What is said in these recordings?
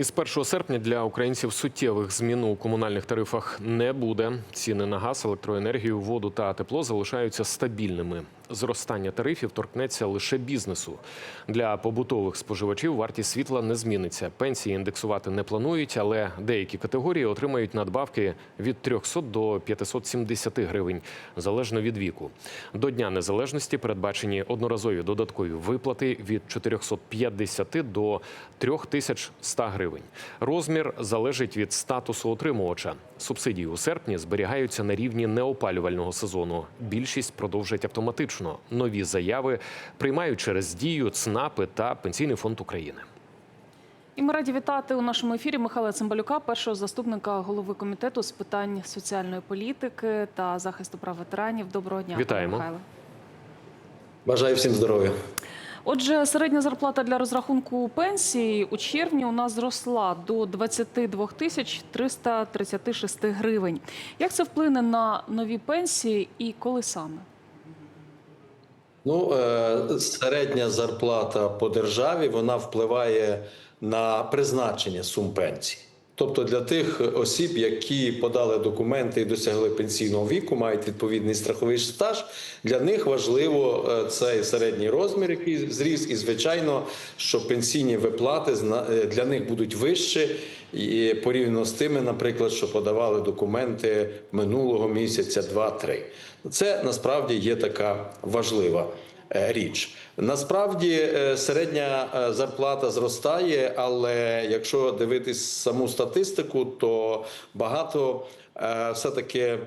Із 1 серпня для українців суттєвих змін у комунальних тарифах не буде. Ціни на газ, електроенергію, воду та тепло залишаються стабільними. Зростання тарифів торкнеться лише бізнесу. Для побутових споживачів вартість світла не зміниться. Пенсії індексувати не планують, але деякі категорії отримають надбавки від 300 до 570 гривень залежно від віку. До Дня Незалежності передбачені одноразові додаткові виплати від 450 до 3100 гривень. Розмір залежить від статусу отримувача. Субсидії у серпні зберігаються на рівні неопалювального сезону. Більшість продовжать автоматично. Нові заяви приймають через дію ЦНАПи та Пенсійний фонд України. І ми раді вітати у нашому ефірі Михайла Цимбалюка, першого заступника голови комітету з питань соціальної політики та захисту прав ветеранів. Доброго дня, Вітаємо. Михайле. Бажаю всім здоров'я. Отже, середня зарплата для розрахунку пенсії у червні у нас зросла до 22 тисяч 336 гривень. Як це вплине на нові пенсії і коли саме? Ну, е, середня зарплата по державі вона впливає на призначення сум пенсій. Тобто для тих осіб, які подали документи і досягли пенсійного віку, мають відповідний страховий стаж, для них важливо е, цей середній розмір, який зріс, і звичайно, що пенсійні виплати е, для них будуть вищі і порівняно з тими, наприклад, що подавали документи минулого місяця, два-три. Це насправді є така важлива річ. Насправді е, середня е, зарплата зростає, але якщо дивитись саму статистику, то багато е, все-таки е,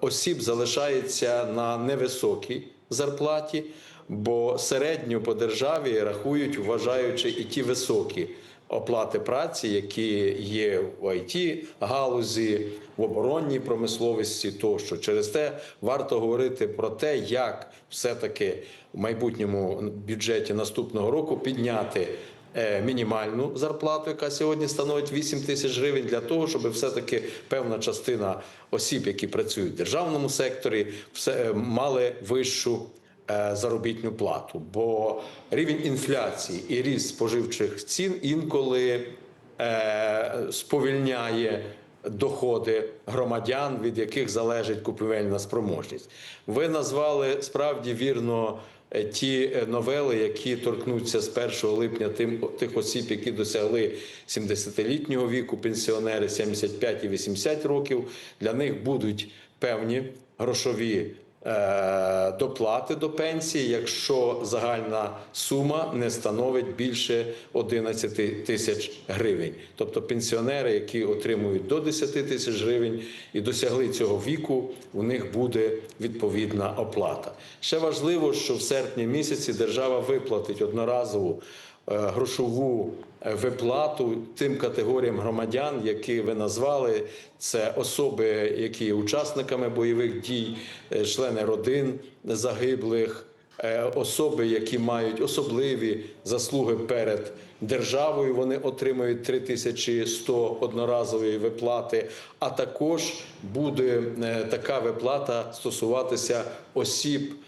осіб залишається на невисокій зарплаті, бо середню по державі рахують, вважаючи і ті високі оплати праці, які є в it галузі, в оборонній промисловості, тощо через те варто говорити про те, як все-таки в майбутньому бюджеті наступного року підняти. е, Мінімальну зарплату, яка сьогодні становить 8 тисяч гривень, для того, щоб все-таки певна частина осіб, які працюють в державному секторі, все е, мали вищу заробітну плату. Бо рівень інфляції і ріст споживчих цін інколи е, сповільняє доходи громадян, від яких залежить купівельна спроможність. Ви назвали справді вірно. е, Ті е, новели, які торкнуться з 1 липня тим тих осіб, які досягли 70-літнього віку, пенсіонери 75 і 80 років, для них будуть певні грошові е, доплати до пенсії, якщо загальна сума не становить більше 11 тисяч гривень. Тобто пенсіонери, які отримують до 10 тисяч гривень і досягли цього віку, у них буде відповідна оплата. Ще важливо, що в серпні місяці держава виплатить одноразову е, грошову е, виплату тим категоріям громадян, які ви назвали. Це особи, які є учасниками бойових дій, е, члени родин загиблих, е, особи, які мають особливі заслуги перед державою. Вони отримують 3100 одноразової виплати. А також буде е, така виплата стосуватися осіб е,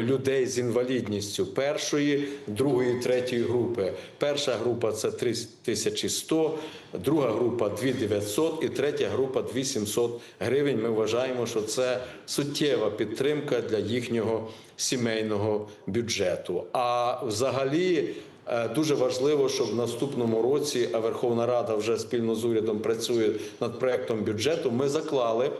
людей з інвалідністю першої, другої, третьої групи. Перша група це 3100, друга група 2900 і третя група 2700 гривень. Ми вважаємо, що це суттєва підтримка для їхнього сімейного бюджету. А взагалі. е, Дуже важливо, щоб в наступному році, а Верховна Рада вже спільно з урядом працює над проектом бюджету. Ми заклали е,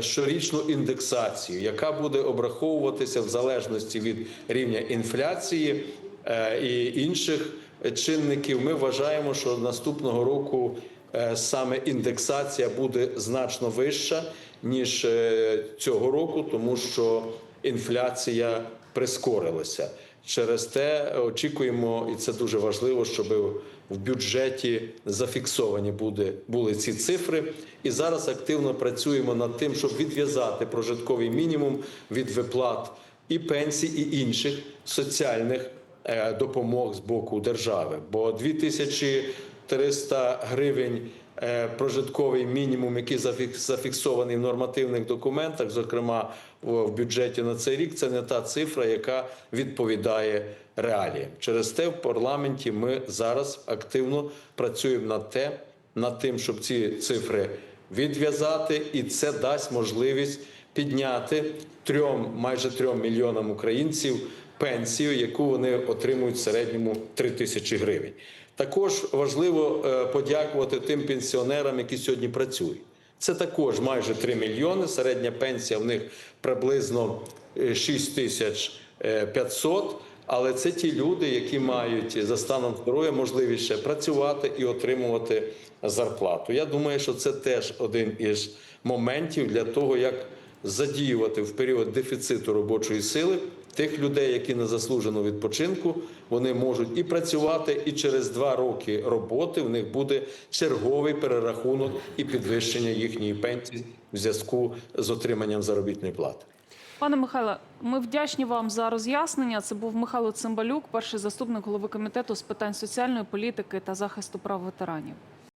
щорічну індексацію, яка буде обраховуватися в залежності від рівня інфляції е, і інших чинників. Ми вважаємо, що наступного року е, саме індексація буде значно вища ніж е, цього року, тому що інфляція прискорилася. Через те очікуємо, і це дуже важливо, щоб в бюджеті зафіксовані буде, були ці цифри. І зараз активно працюємо над тим, щоб відв'язати прожитковий мінімум від виплат і пенсій, і інших соціальних е, допомог з боку держави. Бо 2300 гривень е, прожитковий мінімум, який зафік- зафіксований в нормативних документах, зокрема в бюджеті на цей рік, це не та цифра, яка відповідає реаліям. Через те в парламенті ми зараз активно працюємо над те, над тим, щоб ці цифри відв'язати, і це дасть можливість підняти трьом майже трьом мільйонам українців пенсію, яку вони отримують в середньому 3 тисячі гривень. Також важливо е, подякувати тим пенсіонерам, які сьогодні працюють. Це також майже 3 мільйони. Середня пенсія в них приблизно е, 6 тисяч е, 500. Але це ті люди, які мають за станом здоров'я можливість ще працювати і отримувати зарплату. Я думаю, що це теж один із моментів для того, як задіювати в період дефіциту робочої сили тих людей, які на заслужену відпочинку, вони можуть і працювати, і через два роки роботи в них буде черговий перерахунок і підвищення їхньої пенсії в зв'язку з отриманням заробітної плати. Пане Михайле, ми вдячні вам за роз'яснення. Це був Михайло Цимбалюк, перший заступник голови комітету з питань соціальної політики та захисту прав ветеранів.